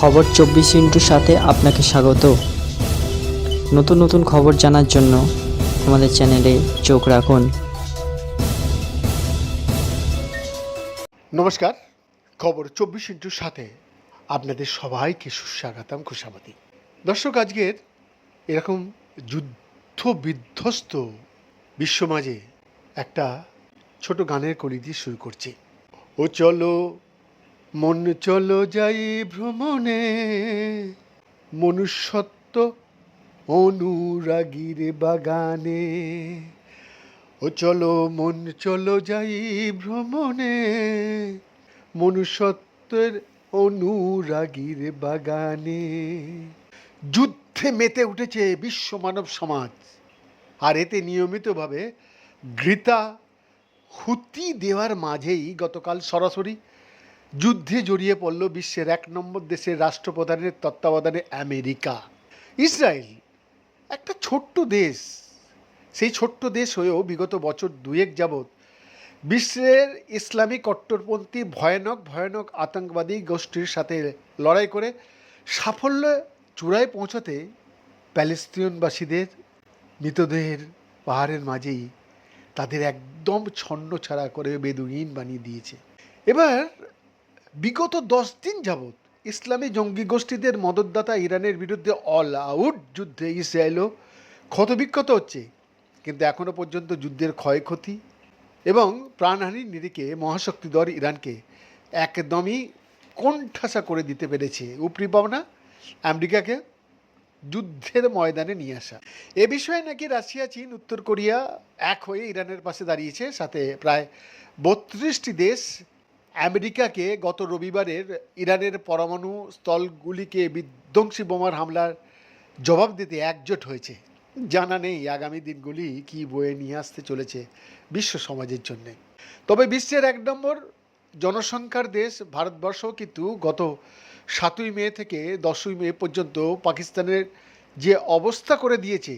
খবর চব্বিশ ইন্টুর সাথে আপনাকে স্বাগত। নতুন নতুন খবর জানার জন্য আমাদের চ্যানেলে চোখ রাখুন। নমস্কার, খবর চব্বিশ ইন্টুর সাথে আপনাদের সবাইকে সুস্বাগতম, খুশামতি। দর্শক, আজকের এরকম যুদ্ধ বিধ্বস্ত বিশ্বমাঝে একটা ছোট গানের কলি দিয়ে শুরু করছি। ও চলো মন চলো যাই ভ্রমণে, মনুষ্যত্ব অনুরাগীর বাগানে। ও চলো, মন চলো যাই ভ্রমণে, মনুষ্যত্বের অনুরাগীর বাগানে। যুদ্ধে মেতে উঠেছে বিশ্ব মানব সমাজ, আর এতে নিয়মিতভাবে ঘৃতা হুতি দেওয়ার মাঝেই গতকাল সরাসরি যুদ্ধে জড়িয়ে পড়ল বিশ্বের এক নম্বর দেশের রাষ্ট্রপ্রধানের তত্ত্বাবধানে আমেরিকা। ইসরায়েল একটা ছোট্ট দেশ। সেই ছোট্ট দেশ হয়েও বিগত বছর দুয়েক যাবৎ বিশ্বের ইসলামী কট্টরপন্থী, ভয়ানক ভয়ানক আতঙ্কবাদী গোষ্ঠীর সাথে লড়াই করে সাফল্য চূড়ায় পৌঁছাতে প্যালেস্তিনবাসীদের মৃতদেহের পাহাড়ের মাঝেই তাদের একদম ছন্ন ছাড়া করে বেদুইন বানিয়ে দিয়েছে। এবার বিগত দশ দিন যাবৎ ইসলামী জঙ্গি গোষ্ঠীদের মদতদাতা ইরানের বিরুদ্ধে অল আউট যুদ্ধে ইসরায়েলও ক্ষতবিক্ষত হচ্ছে। কিন্তু এখনও পর্যন্ত যুদ্ধের ক্ষয়ক্ষতি এবং প্রাণহানির নিরিখে মহাশক্তিধর ইরানকে একদমই কোণঠাসা করে দিতে পেরেছে উপরি পাওনা আমেরিকাকে যুদ্ধের ময়দানে নিয়ে আসা। এ বিষয়ে নাকি রাশিয়া, চীন, উত্তর কোরিয়া এক হয়ে ইরানের পাশে দাঁড়িয়েছে। সাথে প্রায় বত্রিশটি দেশ আমেরিকাকে গত রবিবারের ইরানের পরমাণু স্থলগুলিকে বিধ্বংসী বোমার হামলার জবাব দিতে একজোট হয়েছে। জানা নেই আগামী দিনগুলি কি বয়ে নিয়ে আসতে চলেছে বিশ্ব সমাজের জন্যে। তবে বিশ্বের এক নম্বর জনসংখ্যার দেশ ভারতবর্ষ কিন্তু গত সাতই মে থেকে দশই মে পর্যন্ত পাকিস্তানের যে অবস্থা করে দিয়েছে,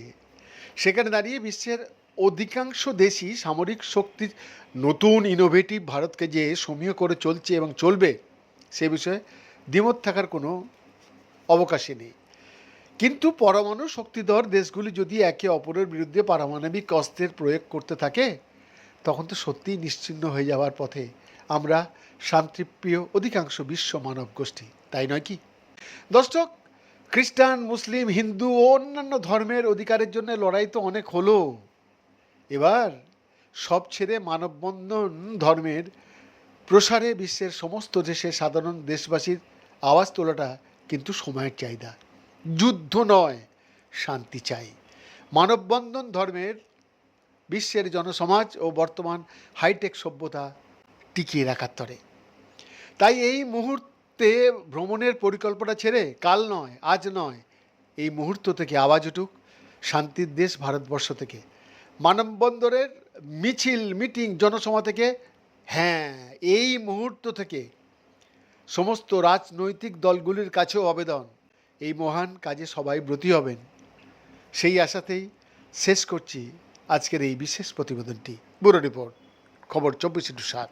সেখানে দাঁড়িয়ে বিশ্বের অধিকাংশ দেশই সামরিক শক্তির নতুন ইনোভেটিভ ভারতকে যে সমীহ করে চলছে এবং চলবে, সে বিষয়ে দ্বিমত থাকার কোনো অবকাশই নেই। কিন্তু পরমাণু শক্তিধর দেশগুলি যদি একে অপরের বিরুদ্ধে পারমাণবিক অস্ত্রের প্রয়োগ করতে থাকে, তখন তো সত্যিই নিশ্চিন্ন হয়ে যাওয়ার পথে আমরা শান্তিপ্রিয় অধিকাংশ বিশ্ব মানব গোষ্ঠী, তাই নয় কি? দর্শক, খ্রিস্টান, মুসলিম, হিন্দু ও অন্যান্য ধর্মের অধিকারের জন্য লড়াই তো অনেক হলো। এবার সব ছেড়ে মানববন্ধন ধর্মের প্রসারে বিশ্বের সমস্ত দেশে সাধারণ দেশবাসীর আওয়াজ তোলাটা কিন্তু সময়ের চাহিদা। যুদ্ধ নয়, শান্তি চাই। মানববন্ধন ধর্মের বিশ্বের জনসমাজ ও বর্তমান হাইটেক সভ্যতা টিকিয়ে রাখার তরে। তাই এই মুহূর্তে ভ্রমণের পরিকল্পনা ছেড়ে কাল নয়, আজ নয়, এই মুহূর্ত থেকে আওয়াজ উঠুক শান্তির দেশ ভারতবর্ষ থেকে। মানববন্দরের মিছিল, মিটিং জনসভা থেকে হ্যাঁ এই মুহূর্ত থেকে সমস্ত রাজনৈতিক দলগুলির কাছেও আবেদন। এই মহান কাজে সবাই ব্রতী হবেন। সেই আশাতেই শেষ করছি আজকের এই বিশেষ প্রতিবেদনটি। ব্যুরো রিপোর্ট, খবর চব্বিশ ইন্টু সাত।